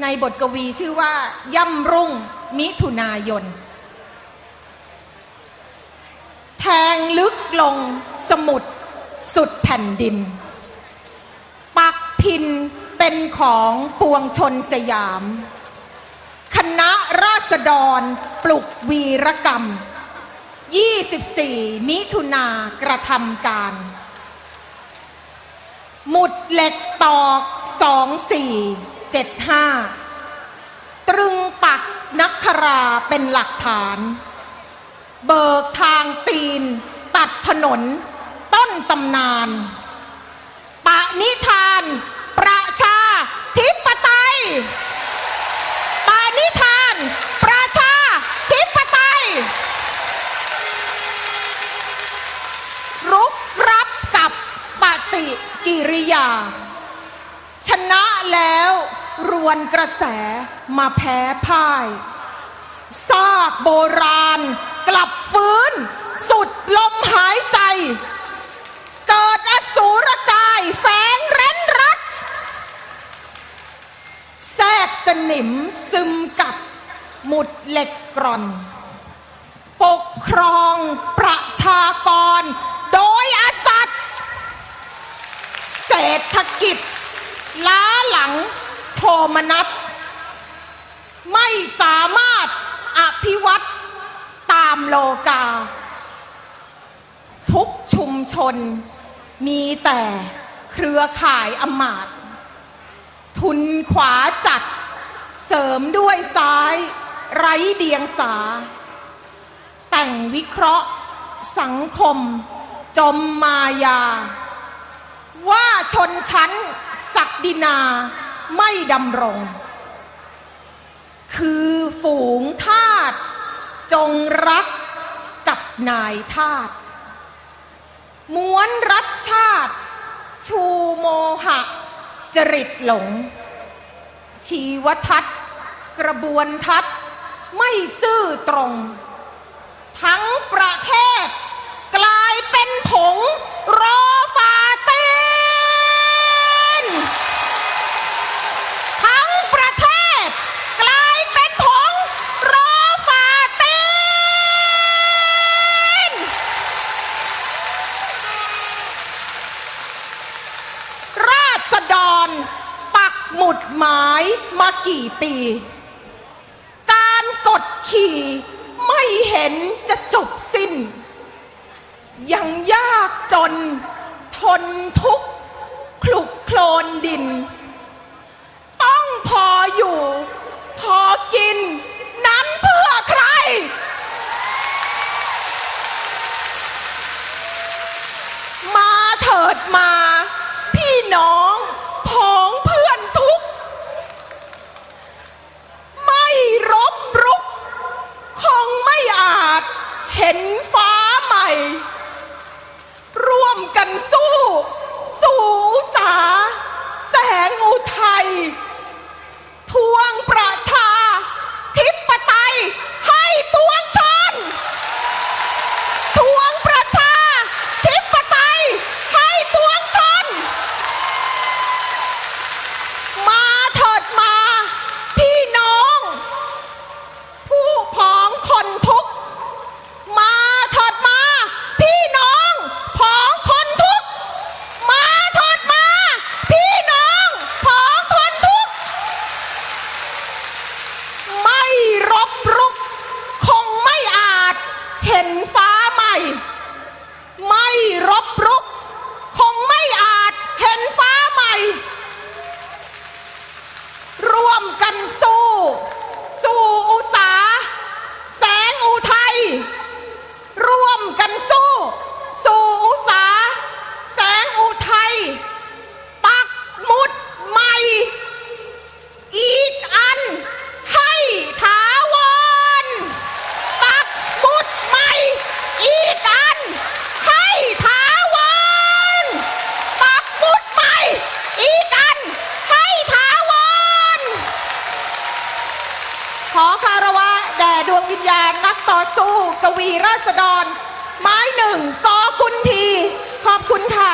ในบทกวีชื่อว่า ย่ำรุ่งมิถุนายน แทงลึกลงสมุดสุดแผ่นดิน ปักพินเป็นของปวงชนสยาม คณะราษฎรปลุกวีรกรรม 24 มิถุนากระทำการ หมุดเหล็กตอกสองสี่ 2475ตรึงปักนักคราเป็นหลักฐาน เบิกทางตีน ตัดถนน ต้นตำนาน ปะนิทาน ประชาธิปไตยปานิทาน ประชาธิปไตย รุกรับกับปฏิกิริยา ชนะแล้ว รวนกระแสมาแพ้พ่ายซากโบราณ กลับฟื้น สุดลมหายใจ เกิดอสูรกายแฝงเร้นรัก แทรกสนิมซึมกับหมุดเหล็กกร่อน ปกครองประชากร โดยอาสัตย์เศรษฐกิจ ล้าหลังโท มนัสไม่สามารถอภิวัตตามโลกา ทุกชุมชนมีแต่เครือข่ายอมาตย์ทุนขวาจัดเสริมด้วยซ้ายไร้เดียงสา แต่งวิเคราะห์สังคม จมมายา ว่าชนชั้นศักดินา ไม่ดำรง คือฝูงทาสจงรักกับนายทาสม้วนรัฐชาติ ชูโมหะ จริตหลง ชีวทัศกระบวนทัศไม่ซื่อตรง ทั้งประเทศ กลายเป็นผงโรฟาตีน ทั้งประเทศ กลายเป็นผงโรฟาตีน ราษฎรปัก หมายมากี่ปี การกดขี่ไม่เห็นจะจบสิ้น ยังยากจนทนทุกข์คลุกโคลนดิน ขอคารวะแด่ดวงวิญญาณนักต่อสู้ กวีราษฎร ไม้หนึ่งกอกุนที ขอบคุณค่ะ